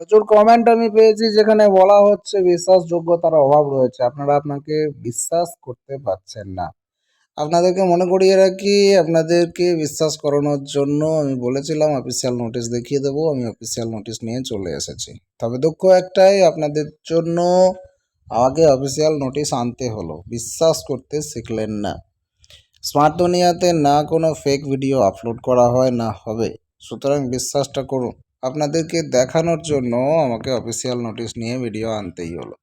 প্রচুর কমেন্ট আমি পেয়েছি যেখানে বলা হচ্ছে বিশ্বাসযোগ্যতার অভাব রয়েছে। আপনারা আপনাকে বিশ্বাস করতে পারছেন না। আপনাদেরকে মনে করিয়ে রাখি, আপনাদেরকে বিশ্বাস করানোর জন্য আমি বলেছিলাম অফিসিয়াল নোটিশ দেখিয়ে দেবো, আমি অফিসিয়াল নোটিশ নিয়ে চলে এসেছি। তবে দুঃখ একটাই, আপনাদের জন্য আগে অফিসিয়াল নোটিশ আনতে হলো। বিশ্বাস করতে শিখলেন না। স্মার্ট দুনিয়াতে না কোনো ফেক ভিডিও আপলোড করা হয়, না হবে। সুতরাং বিশ্বাসটা করুন। আপনাদেরকে দেখানোর জন্য আমাকে অফিসিয়াল নোটিশ নিয়ে ভিডিও আনতেই হলো।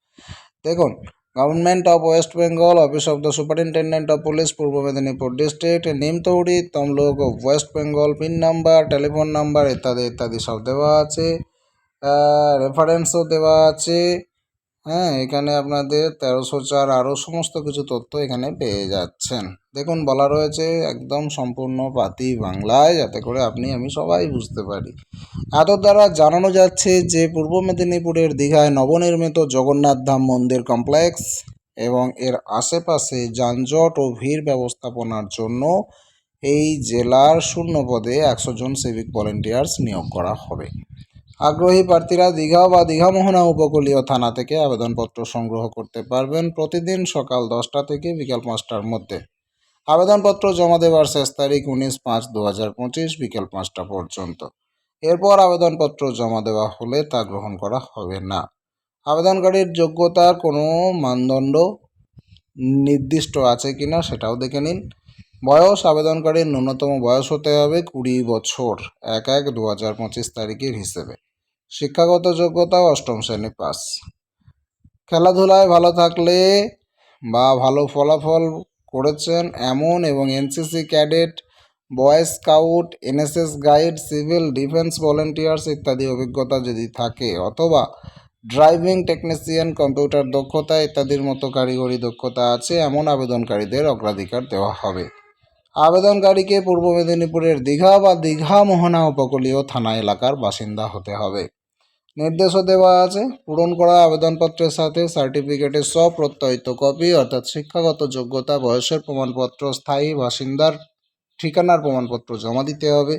দেখুন government of West Bengal office of the superintendent of police Purba Medinipur district Nimtouri, Tamluk West Bengal pin number telephone number ইত্যাদি ইত্যাদি সব দেওয়া আছে। রেফারেন্সও দেওয়া আছে। হ্যাঁ এখানে আপনাদের তেরোশো চার আরও সমস্ত কিছু তথ্য এখানে পেয়ে যাচ্ছেন। দেখুন, বলা রয়েছে একদম সম্পূর্ণ পাতি বাংলায়, যাতে করে আপনি, আমি সবাই বুঝতে পারি। এত দ্বারা জানানো যাচ্ছে যে, পূর্ব মেদিনীপুরের দীঘায় নবনির্মিত জগন্নাথ ধাম মন্দির কমপ্লেক্স এবং এর আশেপাশে যানজট ও ভিড় ব্যবস্থাপনার জন্য এই জেলার শূন্য পদে একশো জন সিভিক ভলেন্টিয়ার্স নিয়োগ করা হবে। আগ্রহী প্রার্থীরা দীঘা বা দীঘামোহনা উপকূলীয় থানা থেকে আবেদনপত্র সংগ্রহ করতে পারবেন প্রতিদিন সকাল দশটা থেকে বিকাল পাঁচটার মধ্যে। আবেদনপত্র জমা দেওয়ার শেষ তারিখ উনিশ পাঁচ দু হাজার পঁচিশ বিকেল পাঁচটা পর্যন্ত। এরপর আবেদনপত্র জমা দেওয়া হলে তা গ্রহণ করা হবে না। আবেদনকারীর যোগ্যতার কোনো মানদণ্ড নির্দিষ্ট আছে কি না সেটাও দেখে নিন। বয়স আবেদনকারীর ন্যূনতম বয়স হতে হবে কুড়ি বছর, এক এক দু হাজার পঁচিশ তারিখের হিসেবে। শিক্ষাগত যোগ্যতা অষ্টম শ্রেণি পাস। খেলাধুলায় ভালো থাকলে বা ভালো ফলাফল করেছেন এমন এবং NCC cadet, boy scout, NSS guide, civil defence volunteers ইত্যাদি অভিজ্ঞতা যদি থাকে অথবা ড্রাইভিং টেকনিশিয়ান, কম্পিউটার দক্ষতা ইত্যাদির মতো কারিগরি দক্ষতা আছে, এমন আবেদনকারীদের অগ্রাধিকার দেওয়া হবে। আবেদনকারীকে পূর্ব মেদিনীপুরের দীঘা বা দীঘা মোহনা উপকূলীয় থানা এলাকার বাসিন্দা হতে হবে। নির্দেশও দেওয়া আছে। পূরণ করা আবেদনপত্রের সাথে সার্টিফিকেটের স্বপ্রত্যয়িত কপি অর্থাৎ শিক্ষাগত যোগ্যতা, বয়সের প্রমাণপত্র, স্থায়ী বাসিন্দার ঠিকানার প্রমাণপত্র জমা দিতে হবে।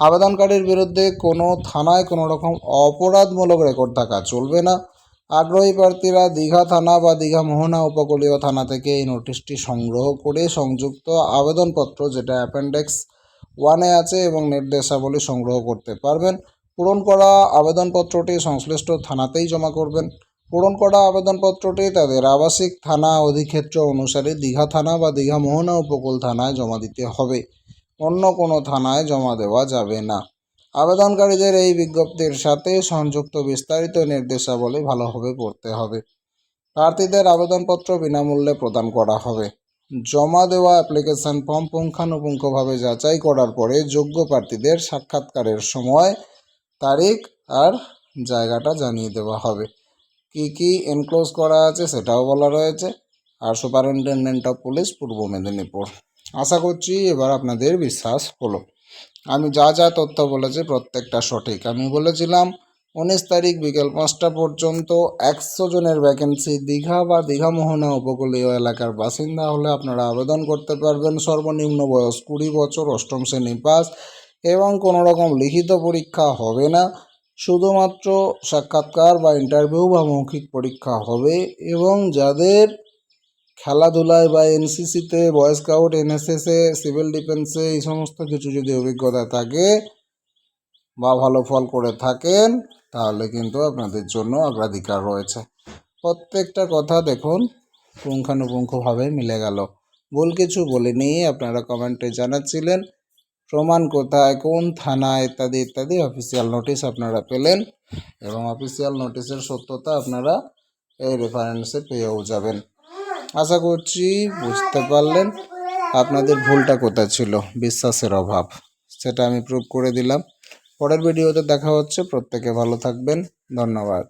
আবেদনকারীর বিরুদ্ধে কোনো থানায় কোনো রকম অপরাধমূলক রেকর্ড থাকা চলবে না। আগ্রহী প্রার্থীরা দীঘা থানা বা দীঘা মোহনা উপকূলীয় থানা থেকে এই নোটিশটি সংগ্রহ করে সংযুক্ত আবেদনপত্র, যেটা অ্যাপেন্ডেক্স ওয়ানে আছে এবং নির্দেশাবলী সংগ্রহ করতে পারবেন। পূরণ করা আবেদনপত্রটি সংশ্লিষ্ট থানাতেই জমা করবেন। পূরণ করা আবেদনপত্রটি তাদের আবাসিক থানা অধিক্ষেত্র অনুসারে দীঘা থানা বা দীঘা মোহনা উপকূল থানায় জমা দিতে হবে। অন্য কোনো থানায় জমা দেওয়া যাবে না। আবেদনকারীদের এই বিজ্ঞপ্তির সাথে সংযুক্ত বিস্তারিত নির্দেশাবলী ভালোভাবে পড়তে হবে। প্রার্থীদের আবেদনপত্র বিনামূল্যে প্রদান করা হবে। জমা দেওয়া অ্যাপ্লিকেশন ফর্ম পুঙ্খানুপুঙ্খভাবে যাচাই করার পরে যোগ্য প্রার্থীদের সাক্ষাৎকারের সময়, তারিখ আর জায়গাটা জানিয়ে দেওয়া হবে। কি কি এনক্লোজ করা আছে সেটাও বলা রয়েছে। আর সুপারিনটেন্ডেন্ট অফ পুলিশ পূর্ব মেদিনীপুর। আশা করছি এবার আপনাদের বিশ্বাস হলো। আমি যা যা তথ্য বলেছি প্রত্যেকটা সঠিক। আমি বলেছিলাম, উনিশ তারিখ বিকেল পাঁচটা পর্যন্ত একশো জনের ভ্যাকেন্সি দীঘা বা দীঘা মোহনা উপকূলীয় এলাকার বাসিন্দা হলে আপনারা আবেদন করতে পারবেন। সর্বনিম্ন বয়স কুড়ি বছর, অষ্টম শ্রেণি পাস এবং কোনো রকম লিখিত পরীক্ষা হবে না। শুধুমাত্র সাক্ষাৎকার বা ইন্টারভিউ বা মৌখিক পরীক্ষা হবে এবং যাদের খেলাধুলায় বা এনসিসিতে বয় স্কাউট এনএসএসে সিভিল ডিফেন্সে এই সমস্ত কিছু যদি অভিজ্ঞতা থাকে বা ভালো ফল করে থাকেন, তাহলে কিন্তু আপনাদের জন্য অগ্রাধিকার রয়েছে। প্রত্যেকটা কথা দেখুন, পুঙ্খানুপুঙ্খভাবে মিলে গেল। ভুল কিছু বলিনি, আপনারা কমেন্টে জানাচ্ছিলেন, প্রমাণ কোথায়, কোন থানা ইত্যাদি ইত্যাদি অফিসিয়াল নোটিশ আপনারা পেলেন এবং অফিসিয়াল নোটিশের সত্যতা আপনারা এই রেফারেন্সে পেয়েও যাবেন। আশা করছি বুঝতে পারলেন আপনাদের ভুলটা কোথায় ছিল, বিশ্বাসের অভাব। সেটা আমি প্রুভ করে দিলাম। পরের ভিডিওতে দেখা হচ্ছে। প্রত্যেকে ভালো থাকবেন। ধন্যবাদ।